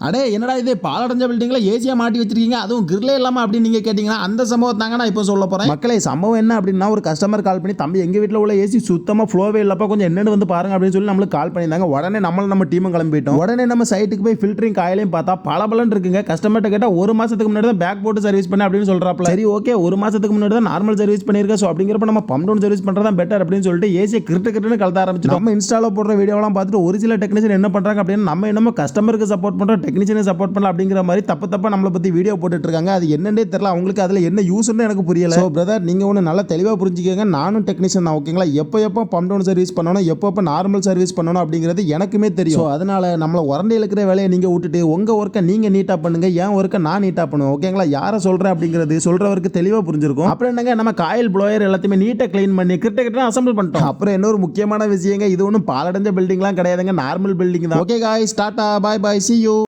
அடே என்னடா இது? பாலடைஞ்ச பில்டிங்கில் ஏசியா மாட்டி வச்சிருக்கீங்க? அதுவும் கிரிலே இல்லாமல் அப்படின்னு நீங்கள் கேட்டிங்கன்னா அந்த சம்பவம் தாங்க நான் இப்போ சொல்ல போகிறேன் மக்களே சம்பவம் என்ன அப்படின்னா ஒரு கஸ்டமர் கால் பண்ணி தம்பி எங்கள் வீட்டில் உள்ள ஏசி சுத்தமாக ஃப்ளோவே இல்லப்பா கொஞ்சம் என்னென்னு வந்து பாருங்க அப்படின்னு சொல்லி நம்மளுக்கு கால் பண்ணியிருந்தாங்க. உடனே நம்மளும் நம்ம டீமும் கிளம்பிட்டோம் உடனே நம்ம சைட்டுக்கு போய் ஃபில்டரிங் காயிலையும் பார்த்தா பல இருக்குங்க. கஸ்டமர்கிட்ட கேட்டால் ஒரு மாதத்துக்கு முன்னாடி தான் பேக் போட்டு சர்வீஸ் பண்ண அப்படின்னு சொல்கிறாப்ல சரி ஓகே ஒரு மாதத்துக்கு முன்னாடி தான் நார்மல் சர்வீஸ் பண்ணியிருக்கேன் ஸோ அப்படிங்கிறப்ப நம்ம பம்ப் டவுன் சர்வீஸ் பண்ணுறது தான் பெட்டர் அப்படின்னு சொல்லிட்டு ஏசியை கிரிட்டு கிரிட்டுன்னு கலத்த ஆரம்பிச்சு நம்ம இன்ஸ்டால போடுற வீடியோலாம் பார்த்துட்டு ஒரு சில டெக்னீஷியன் என்ன பண்ணுறாங்க அப்படின்னு நம்ம என்னமோ கஸ்டமருக்கு சப்போர்ட் பண்ணுறோம் டெக்னீஷியனை சப்போர்ட் பண்ணல அப்படிங்கிற மாதிரி தப்பு தப்பா நம்மளை பற்றி வீடியோ போட்டுட்டு இருக்காங்க அது என்னன்னே தெரியல. அவங்களுக்கு அதில் என்ன யூஸ்னு எனக்கு புரியல. ஸோ பிரதர் நீங்கள் ஒன்று நல்லா தெளிவாக புரிஞ்சுக்கோங்க. நானும் டெக்னீஷியன் தான் ஓகேங்களா எப்போ எப்போ பம்ப் டவுன் சர்வீஸ் பண்ணணும் எப்போ எப்போ நார்மல் சர்வீஸ் பண்ணணும் அப்படிங்கிறது எனக்குமே தெரியும். ஸோ அதனால நம்மளை உரண்டி இருக்கிற வேலையை நீங்கள் விட்டுட்டு உங்கள் ஒர்க்கை நீங்கள் நீட்டாக பண்ணுங்க என் ஒர்க்கை நான் நீட்டாக பண்ணுவேன் ஓகேங்களா யாரை சொல்கிறேன் அப்படிங்கிறது சொல்கிறவருக்கு தெளிவாக புரிஞ்சிருக்கும். அப்புறம் என்னங்க நம்ம காயில் ப்ளோயர் எல்லாத்தையுமே நீட்டாக க்ளீன் பண்ணி கிட்ட கிட்ட அசம்பிள் பண்ணிட்டோம். அப்புறம் இன்னொரு முக்கியமான விஷயங்க? இது ஒன்றும் பாலடைஞ்ச பில்டிங்லாம் கிடையாதுங்க. நார்மல் பில்டிங் தான். ஓகே காய் tata bye bye see you